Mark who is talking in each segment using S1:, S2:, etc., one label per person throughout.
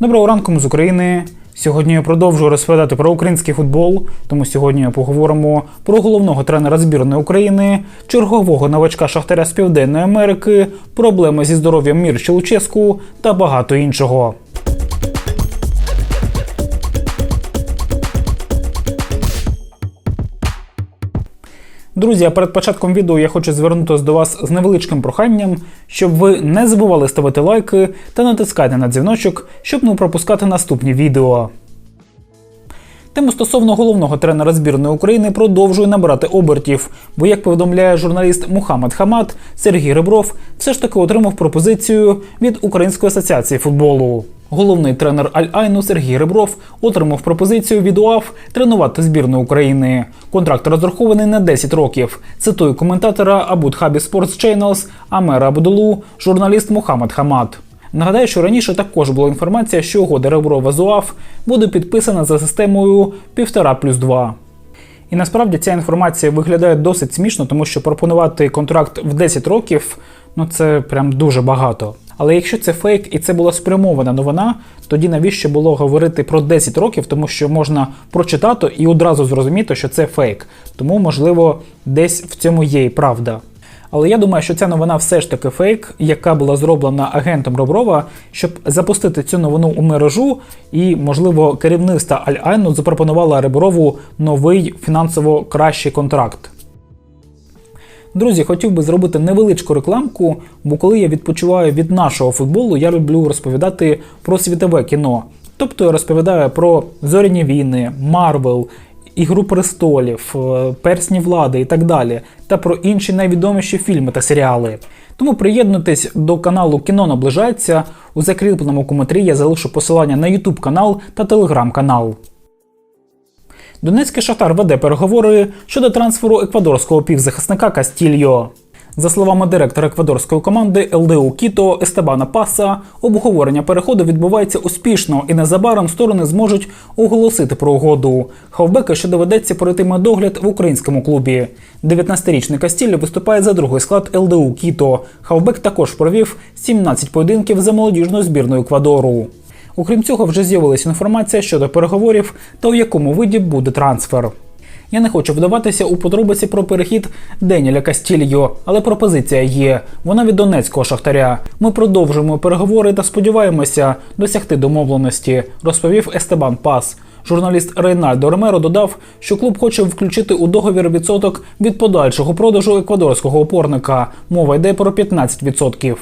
S1: Доброго ранку ми з України. Сьогодні я продовжую розповідати про український футбол, тому сьогодні поговоримо про головного тренера збірної України, чергового новачка Шахтаря з Південної Америки, проблеми зі здоров'ям Мір Челуческу та багато іншого. Друзі, а перед початком відео я хочу звернутися до вас з невеличким проханням, щоб ви не забували ставити лайки та натискати на дзвіночок, щоб не пропускати наступні відео. Тему стосовно головного тренера збірної України продовжує набирати обертів, бо, як повідомляє журналіст Мухаммад Хамад, Сергій Ребров все ж таки отримав пропозицію від Української асоціації футболу. Головний тренер Аль-Айну Сергій Ребров отримав пропозицію від УАФ тренувати збірну України. Контракт розрахований на 10 років. Цитую коментатора Абудхабі Sports Channels Амера Абдулу, журналіст Мухаммад Хамад. Нагадаю, що раніше також була інформація, що угода Реброва з УАФ буде підписана за системою 1,5 плюс 2. І насправді ця інформація виглядає досить смішно, тому що пропонувати контракт в 10 років ну це прям дуже багато. Але якщо це фейк і це була спрямована новина, тоді навіщо було говорити про 10 років, тому що можна прочитати і одразу зрозуміти, що це фейк. Тому, можливо, десь в цьому є і правда. Але я думаю, що ця новина все ж таки фейк, яка була зроблена агентом Роброва, щоб запустити цю новину у мережу, і, можливо, керівництво Аль-Айну запропонувало Реброву новий фінансово кращий контракт. Друзі, хотів би зробити невеличку рекламку, бо коли я відпочиваю від нашого футболу, я люблю розповідати про світове кіно. Тобто я розповідаю про зоряні війни, Марвел, Ігру престолів, е, Персні влади і так далі, та про інші найвідоміші фільми та серіали. Тому приєднуйтесь до каналу Кіно наближається. У закріпленому коментарі я залишу посилання на YouTube канал та телеграм канал. Донецький Шахтар веде переговори щодо трансферу еквадорського півзахисника Кастільо. За словами директора еквадорської команди ЛДУ Кіто Естебана Паса, обговорення переходу відбувається успішно і незабаром сторони зможуть оголосити про угоду. Хавбека ще доведеться пройти медогляд в українському клубі. 19-річний Кастільо виступає за другий склад ЛДУ Кіто. Хавбек також провів 17 поєдинків за молодіжною збірною Еквадору. Окрім цього, вже з'явилася інформація щодо переговорів та у якому виді буде трансфер. Я не хочу вдаватися у подробиці про перехід Деніля Кастільо, але пропозиція є. Вона від донецького шахтаря. Ми продовжуємо переговори та сподіваємося досягти домовленості, розповів Естебан Пас. Журналіст Рейнальдо Ромеро додав, що клуб хоче включити у договір відсоток від подальшого продажу еквадорського опорника. Мова йде про 15%.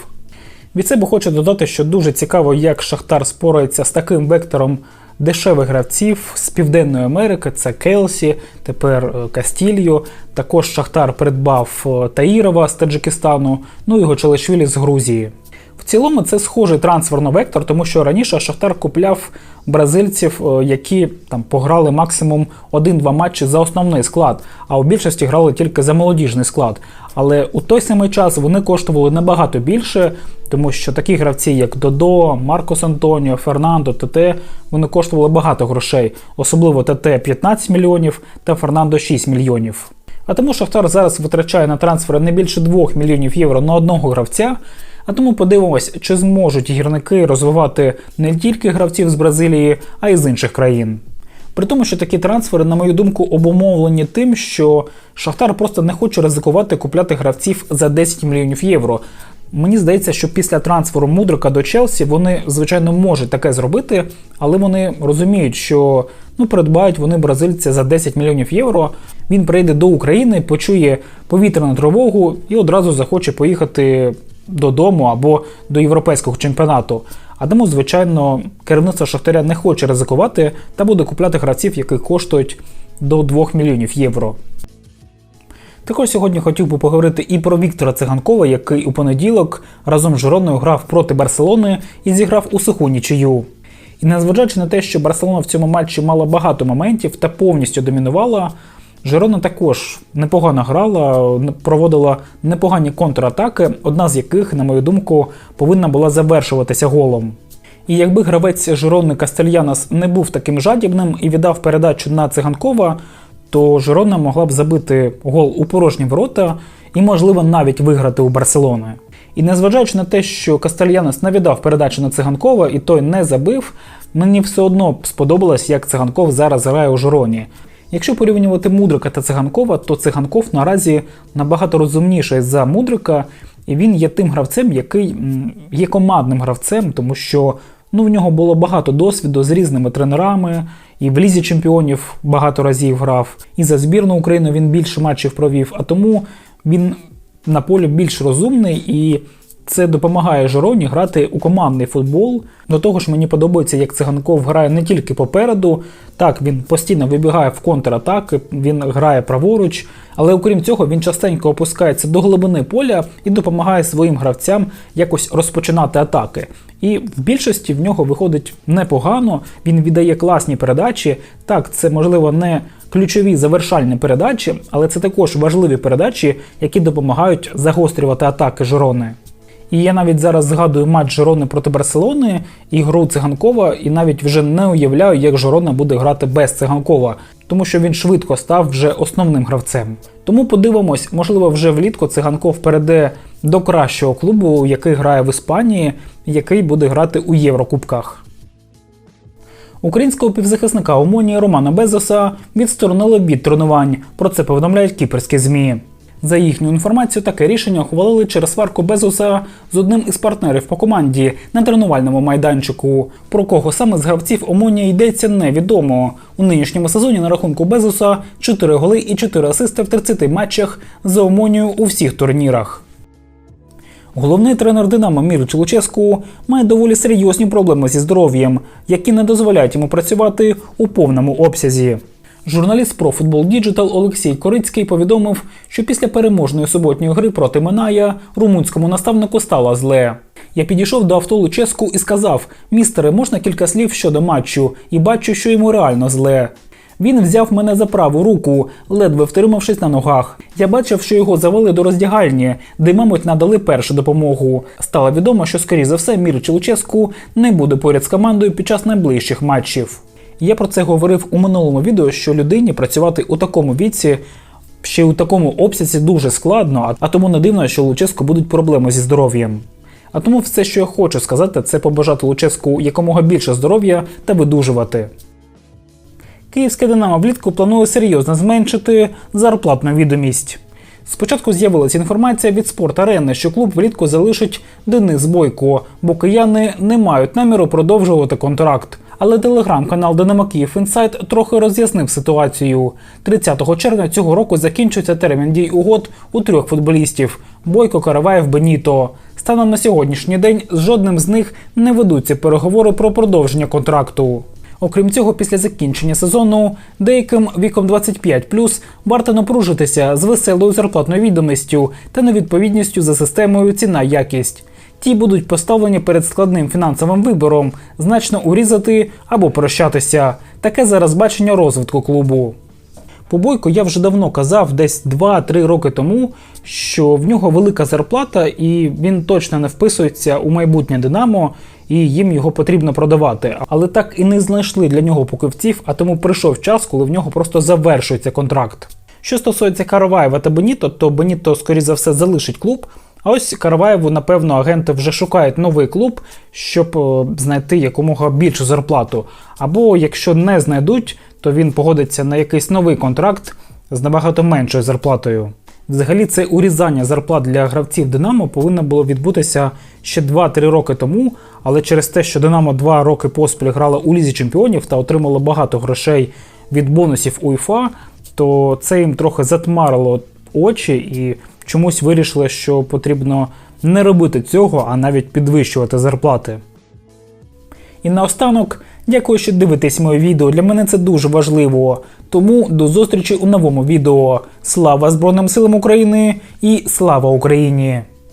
S1: Від себе хочу додати, що дуже цікаво, як Шахтар спорається з таким вектором дешевих гравців з Південної Америки. Це Келсі, тепер е, Кастільо. Також Шахтар придбав е, Таїрова з Таджикистану, ну і Гочелешвілі з Грузії. В цілому це схожий трансферний вектор, тому що раніше Шахтар купляв бразильців, е, які там пограли максимум 1-2 матчі за основний склад, а у більшості грали тільки за молодіжний склад. Але у той самий час вони коштували набагато більше, тому що такі гравці, як Додо, Маркос Антоніо, Фернандо, ТТ, вони коштували багато грошей, особливо ТТ 15 мільйонів та Фернандо 6 мільйонів. А тому Шахтар зараз витрачає на трансфери не більше 2 мільйонів євро на одного гравця. А тому подивимось, чи зможуть гірники розвивати не тільки гравців з Бразилії, а й з інших країн. При тому, що такі трансфери, на мою думку, обумовлені тим, що Шахтар просто не хоче ризикувати купляти гравців за 10 мільйонів євро. Мені здається, що після трансферу Мудрика до Челсі вони, звичайно, можуть таке зробити, але вони розуміють, що ну, придбають вони бразильця за 10 мільйонів євро. Він прийде до України, почує повітряну тривогу і одразу захоче поїхати додому або до європейського чемпіонату. А тому, звичайно, керівництво Шахтаря не хоче ризикувати та буде купляти гравців, які коштують до 2 мільйонів євро. Також сьогодні хотів би поговорити і про Віктора Циганкова, який у понеділок разом з Жироною грав проти Барселони і зіграв у суху нічию. І незважаючи на те, що Барселона в цьому матчі мала багато моментів та повністю домінувала, Жирона також непогано грала, проводила непогані контратаки, одна з яких, на мою думку, повинна була завершуватися голом. І якби гравець Жирони Кастельянос не був таким жадібним і віддав передачу на циганкова, то Жирона могла б забити гол у порожні ворота і, можливо, навіть виграти у Барселони. І незважаючи на те, що Кастельянос не віддав передачу на циганкова і той не забив, мені все одно сподобалось, як циганков зараз грає у Жироні. Якщо порівнювати Мудрика та Циганкова, то Циганков наразі набагато розумніший за Мудрика, і він є тим гравцем, який є командним гравцем, тому що ну, в нього було багато досвіду з різними тренерами, і в лізі чемпіонів багато разів грав, і за збірну України він більше матчів провів, а тому він на полі більш розумний і. Це допомагає Жироні грати у командний футбол. До того ж, мені подобається, як циганков грає не тільки попереду. Так, він постійно вибігає в контратаки, він грає праворуч, але окрім цього, він частенько опускається до глибини поля і допомагає своїм гравцям якось розпочинати атаки. І в більшості в нього виходить непогано. Він віддає класні передачі. Так, це можливо не ключові завершальні передачі, але це також важливі передачі, які допомагають загострювати атаки Жирони. І я навіть зараз згадую матч Жирони проти Барселони і гру Циганкова, і навіть вже не уявляю, як Жирона буде грати без Циганкова, тому що він швидко став вже основним гравцем. Тому подивимось, можливо, вже влітку Циганков перейде до кращого клубу, який грає в Іспанії, який буде грати у Єврокубках. Українського півзахисника Омонії Романа Безоса відсторонили від тренувань. Про це повідомляють кіпрські ЗМІ. За їхню інформацію, таке рішення ухвалили через сварку Безоса з одним із партнерів по команді на тренувальному майданчику. Про кого саме з гравців Омонія йдеться невідомо. У нинішньому сезоні на рахунку Безоса 4 голи і 4 асисти в 30 матчах за Омонію у всіх турнірах. Головний тренер Динамо Мір Луческу має доволі серйозні проблеми зі здоров'ям, які не дозволяють йому працювати у повному обсязі. Журналіст про футбол Діджитал Олексій Корицький повідомив, що після переможної суботньої гри проти Миная румунському наставнику стало зле. Я підійшов до авто Луческу і сказав: містере, можна кілька слів щодо матчу, і бачу, що йому реально зле. Він взяв мене за праву руку, ледве втримавшись на ногах. Я бачив, що його завели до роздягальні, де, мабуть, надали першу допомогу. Стало відомо, що, скоріш за все, Мір Луческу не буде поряд з командою під час найближчих матчів. Я про це говорив у минулому відео, що людині працювати у такому віці. Ще у такому обсязі дуже складно, а тому не дивно, що у Луческу будуть проблеми зі здоров'ям. А тому все, що я хочу сказати, це побажати Луческу якомога більше здоров'я та видужувати. Київське Динамо влітку планує серйозно зменшити зарплатну відомість. Спочатку з'явилася інформація від спорт-арени, що клуб влітку залишить Денис Бойко, бо кияни не мають наміру продовжувати контракт. Але телеграм-канал Динамо Київ Інсайт трохи роз'яснив ситуацію. 30 червня цього року закінчується термін дій угод у трьох футболістів: Бойко, Караваєв, Беніто. Станом на сьогоднішній день з жодним з них не ведуться переговори про продовження контракту. Окрім цього, після закінчення сезону деяким віком 25+, варто напружитися з веселою зарплатною відомістю та невідповідністю за системою ціна-якість. Ті будуть поставлені перед складним фінансовим вибором, значно урізати або прощатися. Таке зараз бачення розвитку клубу. По Бойко я вже давно казав, десь 2-3 роки тому, що в нього велика зарплата і він точно не вписується у майбутнє Динамо, і їм його потрібно продавати. Але так і не знайшли для нього покупців, а тому прийшов час, коли в нього просто завершується контракт. Що стосується Караваєва та Беніто, то Беніто, скоріше за все, залишить клуб. А ось Караваєву, напевно, агенти вже шукають новий клуб, щоб е, знайти якомога більшу зарплату. Або якщо не знайдуть, то він погодиться на якийсь новий контракт з набагато меншою зарплатою. Взагалі, це урізання зарплат для гравців Динамо повинно було відбутися ще 2-3 роки тому, але через те, що Динамо 2 роки поспіль грала у лізі чемпіонів та отримала багато грошей від бонусів УЄФА, то це їм трохи затмарило очі і чомусь вирішили, що потрібно не робити цього, а навіть підвищувати зарплати. І наостанок, дякую, що дивитесь моє відео. Для мене це дуже важливо. Тому до зустрічі у новому відео. Слава Збройним силам України і слава Україні!